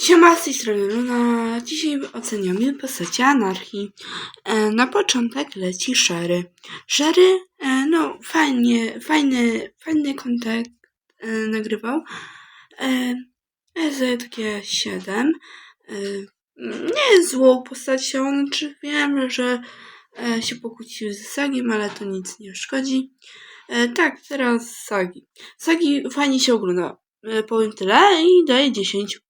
Siema, z tej strony Luna. Dzisiaj oceniamy postacie anarchii. E, na początek leci Sherry. Sherry, e, no fajnie, fajny, fajny kontekst e, nagrywał. E, jest takie 7. E, nie jest złą postacią, znaczy wiem, że e, się pokłócił z Sagim, ale to nic nie szkodzi. E, tak, teraz Sagi. Sagi fajnie się ogląda. E, powiem tyle i daję 10.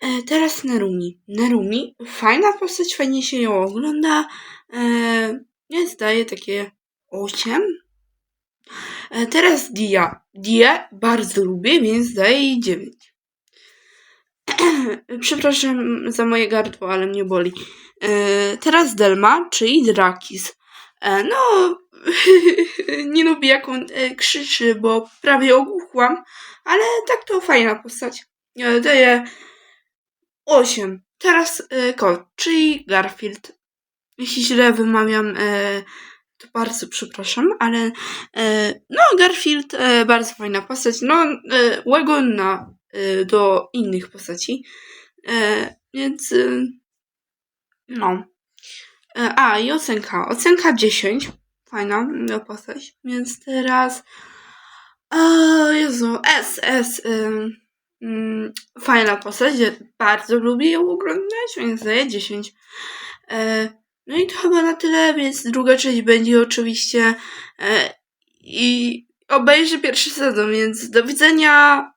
E, teraz Nerumi. Nerumi, fajna postać, fajnie się ją ogląda. E, więc daję takie 8. E, teraz Dia. Dia bardzo lubię, więc daję jej 9. Przepraszam za moje gardło, ale mnie boli. E, teraz Delma, czyli Drakis. E, no, nie lubię jak on e, krzyczy, bo prawie ogłuchłam, ale tak to fajna postać. E, daję 8. Teraz e, kot, czyli Garfield. Jeśli źle wymawiam, e, to bardzo przepraszam, ale e, no Garfield e, bardzo fajna postać. No e, łagodna e, do innych postaci. E, więc e, no. E, a i ocenka. Ocenka 10. Fajna postać. Więc teraz o Jezu, S, S. ym, mm, fajna postać, bardzo lubię ją oglądać, więc daję 10. E, no i to chyba na tyle, więc druga część będzie oczywiście e, i obejrzę pierwszy sezon, więc do widzenia